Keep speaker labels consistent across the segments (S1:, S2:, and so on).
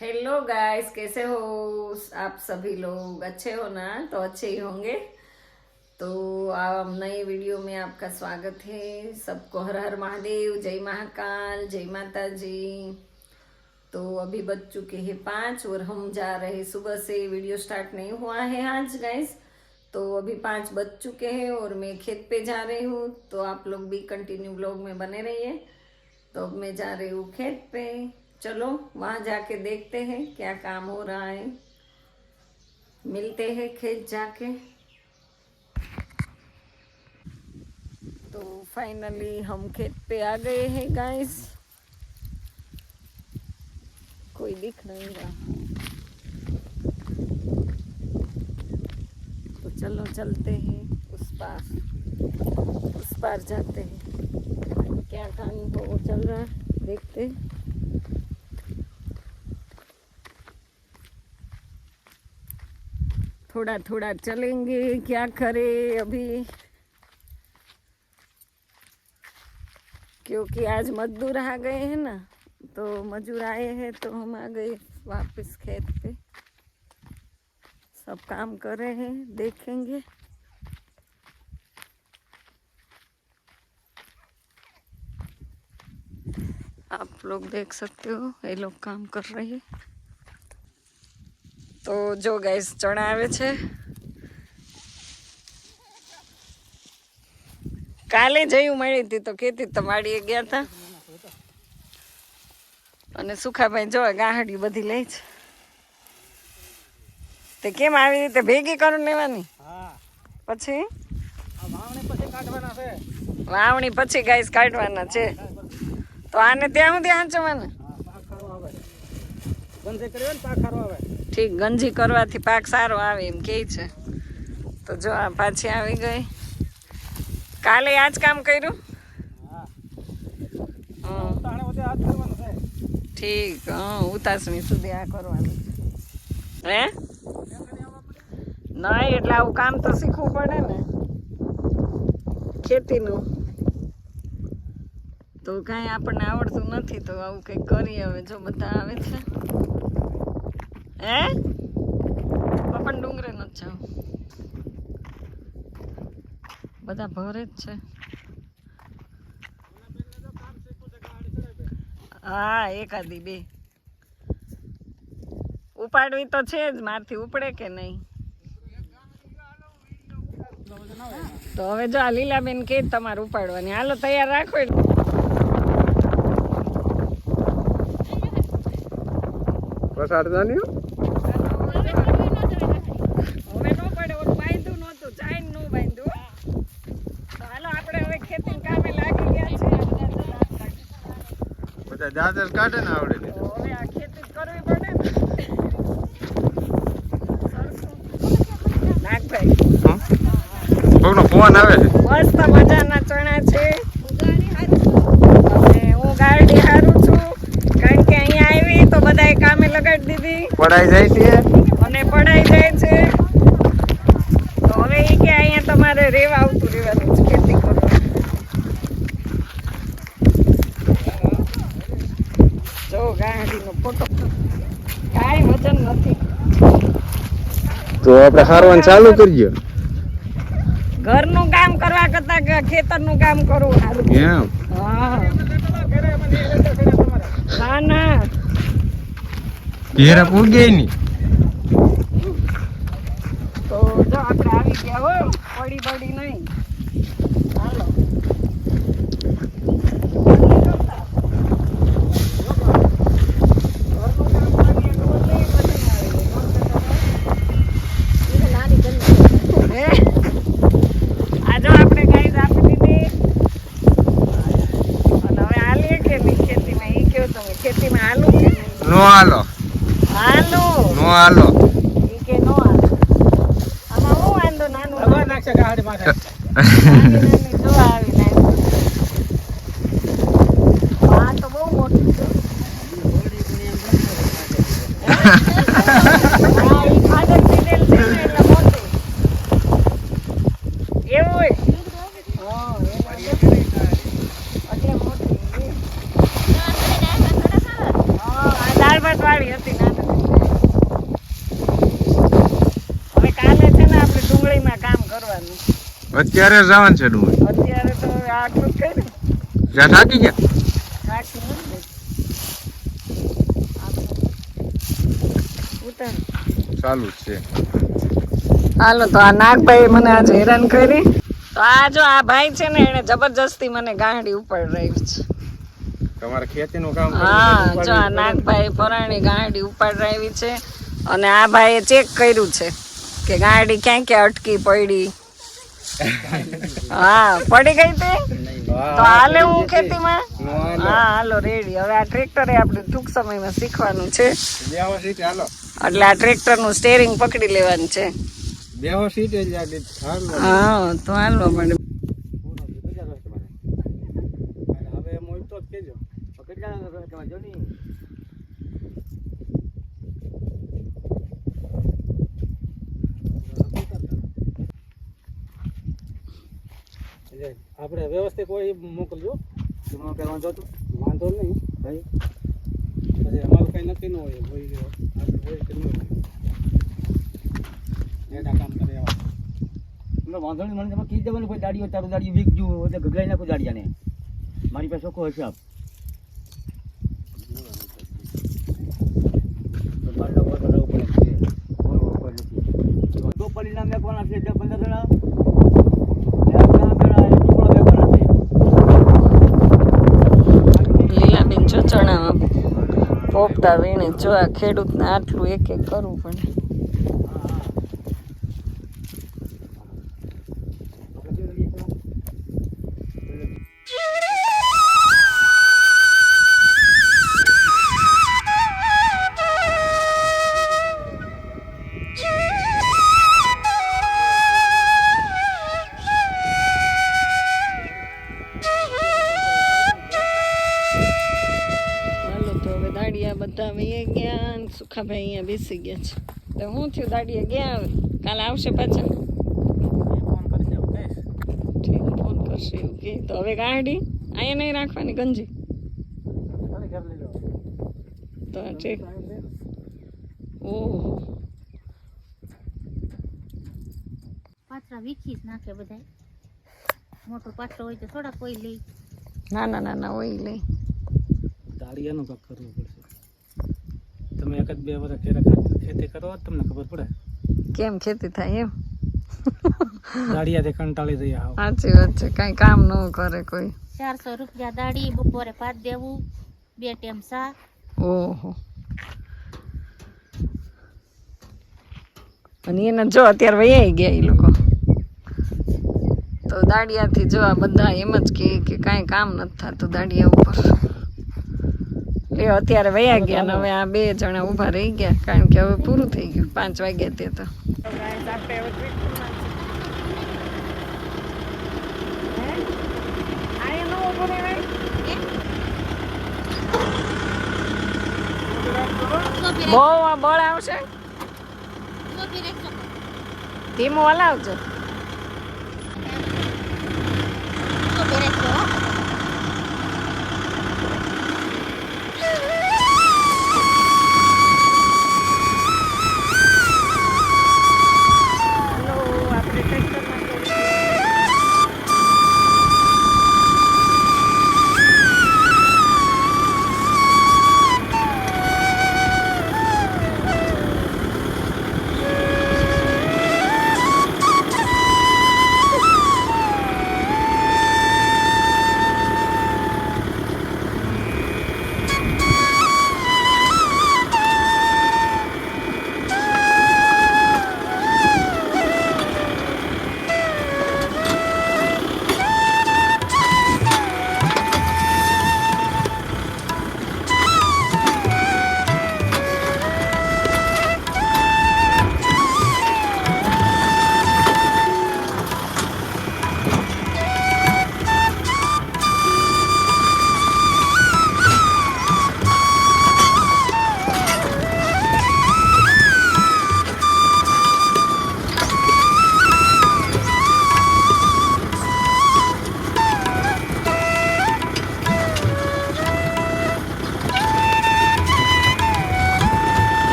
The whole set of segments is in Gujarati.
S1: हेलो गाइस कैसे हो? आप सभी लोग अच्छे हो ना? तो अच्छे ही होंगे। तो आप नए वीडियो में आपका स्वागत है। सबको हर हर महादेव, जय महाकाल, जय माता जी तो अभी बज चुके हैं पाँच और हम जा रहे सुबह से वीडियो स्टार्ट नहीं हुआ है आज गाइस तो अभी पाँच बज चुके हैं और मैं खेत पे जा रही हूँ। तो आप लोग भी कंटिन्यू ब्लॉग में बने रहिए। तो अब मैं जा रही हूँ खेत पे। चलो, वहाँ जाके देखते हैं क्या काम हो रहा है। मिलते हैं खेत जाके। तो फाइनली हम खेत पे आ गए हैं गाइस कोई दिख नहीं रहा। तो चलो, चलते हैं उस पार। उस पार जाते हैं। क्या काम हो, चल रहा है, देखते हैं। थोड़ा थोड़ा चलेंगे, क्या करें अभी? क्योंकि आज मजदूर आ गए हैं ना तो मजदूर आए हैं तो हम आ गए वापस खेत पे। सब काम कर रहे हैं, देखेंगे। आप लोग देख सकते हो, ये लोग काम कर रहे हैं। તો જો ગાઈસ ચણા આવે છે. કાલે જયું મળી હતી તો કેતી તમારી ગયા હતા અને સુખાભાઈ જો ગાહડી બધી લે છે. તે કેમ આવી રીતે ભેગી કરું લેવાની?
S2: હા.
S1: પછી?
S2: વાવણી પછી કાઢવાના છે.
S1: વાવણી પછી ગાઈસ કાઢવાના છે. તો આને ત્યાં સુધી હાંચવાના?
S2: પાક સારો આવે. બંધ કર્યો ને પાક આવે.
S1: ઠીક ગંજી કરવાથી પાક સારો આવે એમ કહે છે. તો જો આ પાછી આવી ગઈ. કાલે આ જ કામ કર્યું? ઠીક હં ઉતાસણી સુધી આ કરવાનું. હે? નહીં એટલે આવું કામ તો શીખવું પડે ને. ખેતીનું. તો કાંઈ આપણને આવડતું નથી તો આવું કંઈક કરીએ હવે જો બધા આવે છે. હે? પણ ડુંગરે નથી જાવ બધા ભરે જ છે. હા, એકાદી બે. ઉપાડવી તો છે જ, મારથી ઉપડે કે નહીં? તો હવે જો આ લીલાબેન કે તમારે ઉપાડવાની. હાલો, તૈયાર રાખો
S2: પ્રસાદ જાણ્યું?
S3: દાદર કાઢે ને આવડે ને.
S1: હવે આ ખેતી કરવી પડે. નાગભાઈ.
S3: કોકનો ફોન આવે છે?
S1: મસ્ત મજાના ચણા છે. હું ગાડી હારું છું. કારણ કે અહીંયા આવી તો બધાએ કામે લગાડી દીધી.
S3: પડાઈ જાય છે?
S1: અને જાય છે. તો હવે એ કે અહીંયા તમારે રેવા આવતું રહેવાનું છે ખેતી કરવા જો ગાંધીનો ફોટો. કાંઈ વજન નથી.
S3: તો આપણે હારવાનું ચાલુ કરીએ
S1: ઘરનું કામ કરવા કરતા ખેતરનું કામ કરવું સારું?
S3: એમ.
S1: હા. ના ના.
S3: ઘેરા પૂગે ની
S1: તો જો આપણે આવી ગયા હો પડી પડી નહીં. હાલો ખેતીમાં હાલું?
S3: નો હાલો.
S1: હાલું.
S3: નો હાલો
S1: ઈ કે નો હાલે. આમાં હું વાંધો નાનું
S2: દબાઈ
S1: નાનું.
S2: નાખશે ગાડી માથે
S1: નાની નાની જો આવી નાની. આ તો બહુ મોટું છે. હા, ઈ ખાધર પીધેલ છે ને એટલે મોટું. એવું હોય? હા, એવું હોય. એટલે મોટું. હા, આ દાળ ભાત વાળી હતી નાની
S3: અત્યારે જવાનું છે ડુંગળી
S1: અત્યારે તો હવે આટલું જ કર્યું
S3: જ્યાં થાકી ગયા? ચાલુ છે.
S1: હાલો તો આ નાગભાઈ મને આજે હેરાન કરી. તો આ જો આ ભાઈ છે ને એને જબરજસ્તી મને ગાંડી ઉપર રહી છે.
S3: તમારે ખેતીનું કામ
S1: હા જો આ નાગભાઈ પરાણી ગાંડી ઉપાડાવી છે. અને આ ભાઈએ ચેક કર્યું છે કે ગાંડી ક્યાં ક્યાં અટકી પડી. હા પડી ગઈ તે? તો હાલે હું ખેતીમાં? હા હાલો. રેડી હવે આ ટ્રેક્ટરે આપણે ટૂંક સમયમાં શીખવાનું છે. એટલે આ ટ્રેક્ટરનું સ્ટેરિંગ પકડી લેવાનું છે. હા તો હાલો મને
S2: હવે હું તો જ કહેજો આપણે વ્યવસ્થિત કોઈ મોકલજો. વાંધો નહીં. ભાઈ? પછી અમારું કંઈ નક્કી ન હોય હોય આપણે હોય કે ન હોય. એના કામ કરે એવા
S4: વાંધો નહીં મને તમે કહી દેવાનું કોઈ દાડીઓ તારું દાડીઓ વીકજો એટલે ગગડાઈ નાખું દાડિયાને. મારી પાસે ચોખ્ખો હશે તો મારે નવો તો નવો પડે છે. બોલો, કોઈ નથી. તો પરિણામ મેકવાના છે દસ પંદર જણા બે જણા જણા એ ટુકડા મેકવાના છે
S1: લીલાબેન જો ચણામાં પોપટા વીણે. જો આ ખેડૂતને આટલું એક એક કરવું પડે. બેસી ગયા છે. તો હું થયું દાડિયા ગયા હવે? કાલે આવશે પાછા? ઠીક ફોન કરશે એવું કે. તો હવે ગાડી? અહીંયા નહીં રાખવાની ગંજી?
S2: ખાલી ઘર લઈ લો
S1: તો ઠીક ઓહો.
S5: પાત્રા વીખી જ નાખે બધા મોટો પાથરો હોય તો થોડા કોઈ ના
S1: નાના નાના હોય લઈ.
S2: દાળિયાનું કાંક કરવું પડશે તમે એક જ બે વર્ષ ખેતી કરો તમને ખબર પડે.
S1: કેમ ખેતી થાય એમ?
S2: દાળિયાથી કંટાળી રહ્યા આવો
S1: સાચી વાત છે કઈ કામ ન કરે કોઈ.
S5: ચારસો રૂપિયા દાડી બપોરે ભાત દેવું બે ટેમ શાક.
S1: ઓહો. અને એને જો અત્યારે વૈયા ગયા એ લોકો. તો દાડિયાથી જો આ બધા એમ જ કે કાંઈ કામ નથી થતું દાડિયા ઉપર. લે અત્યારે વયા ગયા ને હવે આ બે જણા ઊભા રહી ગયા કારણ કે હવે પૂરું થઈ ગયું પાંચ વાગ્યા તે તો. બહુ આ બળ આવશે? ધીમું હલાવજો.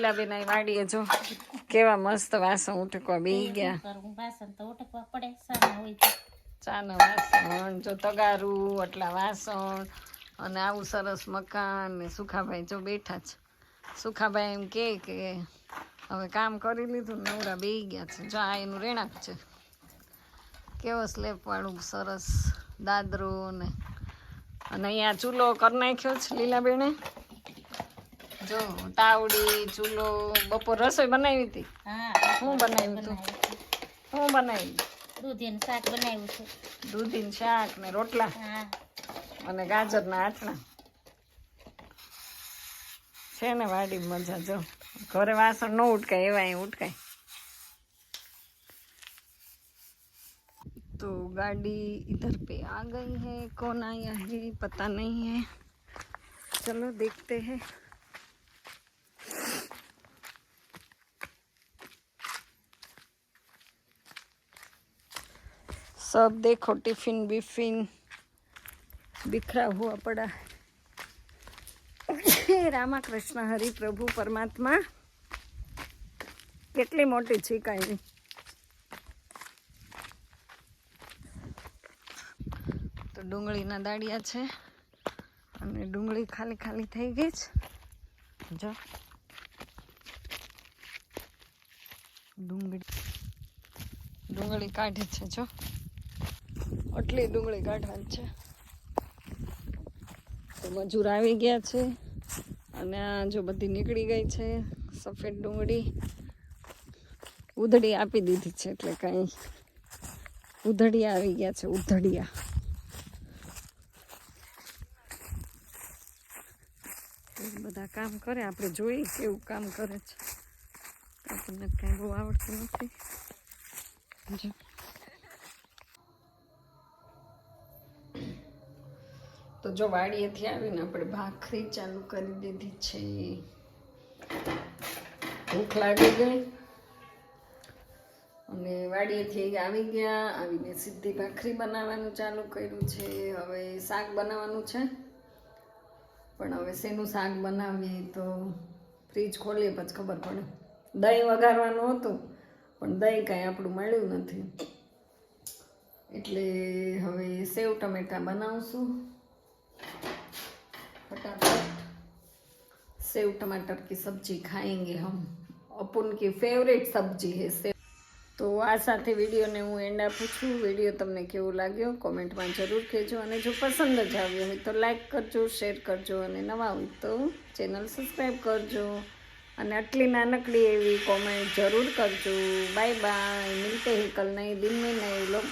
S1: લીલાબેન અહીં વાડીએ જો કેવા મસ્ત વાસણ ઉઠકવા બેહી ગયા.
S5: ચા વાસણ તો ઉટકવા પડે સાના હોય
S1: ચાના વાસણ જો તગારું આટલા વાસણ અને આવું સરસ મકાન ને સુખાભાઈ જો બેઠા છે. સુખાભાઈ એમ કે કે હવે કામ કરી લીધું નવરા બેહી ગયા છે. જો આ એનું રેણાક છે. કેવો સ્લેપવાળું સરસ દાદરો ને અને અહીંયા ચૂલો કરી નાખ્યો છે લીલાબેને. જો તાવડી ચૂલો બપોર રસોઈ બનાવી હતી
S5: હા
S1: શું બનાવ્યું તું શું બનાવ્યું
S5: દૂધીનું શાક બનાવ્યું છે
S1: દૂધીનું શાક ને રોટલા
S5: હા
S1: અને ગાજરના આથણા છે ને વાડી મજા જો ઘરે વાસણ ન ઉટકાય એવા અહીં ઉટકાય तो गाड़ी इधर पे आ गई है कौन आया है पता नहीं है चलो देखते हैं सब देखो टिफिन बिफिन बिखरा हुआ पड़ा है રામા કૃષ્ણ હરિ પ્રભુ પરમાત્મા કેટલી મોટી છીકાઈ તો ડુંગળીના દાડિયા છે અને ડુંગળી ખાલી ખાલી થઈ ગઈ છે જો ડુંગળી ડુંગળી કાઢી છે જો આટલી ડુંગળી કાઢવાની છે. તો મજૂર આવી ગયા છે અને આ જો બધી નીકળી ગઈ છે, સફેદ ડુંગળી. ઉધડી આપી દીધી છે એટલે કંઈ ઉધડિયા આવી ગયા છે, ઉધડિયા. બધા કામ કરે, આપણે જોઈએ કેવું કામ કરે છે. આપણને કાંઈ બહુ આવડતું નથી. તો જો વાડીએથી આવીને આપણે ભાખરી ચાલુ કરી દીધી છે. ભૂખ લાગી ગઈ. અને વાડીએથી આવી ગયા, આવીને સીધી ભાખરી બનાવવાનું ચાલુ કર્યું છે. હવે શાક બનાવવાનું છે. પણ હવે શેનું શાક બનાવીએ તો ફ્રીજ ખોલીએ પછી ખબર પડે. દહીં વઘારવાનું હતું, પણ દહીં કાંઈ આપણું મળ્યું નથી. એટલે હવે સેવ ટમેટા બનાવશું. फटाफट। सेव टमाटर की सब्जी खाएंगे हम। અપુન કી ફેવરેટ સબ્જી હે સેવ તો આ સાથે વિડીયોને હું એન્ડ આપું છું વીડિયો તમને કેવો લાગ્યો? કોમેન્ટમાં જરૂર કહેજો અને જો પસંદ જ આવ્યો હોય તો લાઇક કરજો શેર કરજો અને નવા હોય તો ચેનલ સબસ્ક્રાઈબ કરજો. અને આટલી નાનકડી એવી કોમેન્ટ જરૂર કરજો. બાય બાય મિલતે હી નહીં દિન મેં નહીં લોક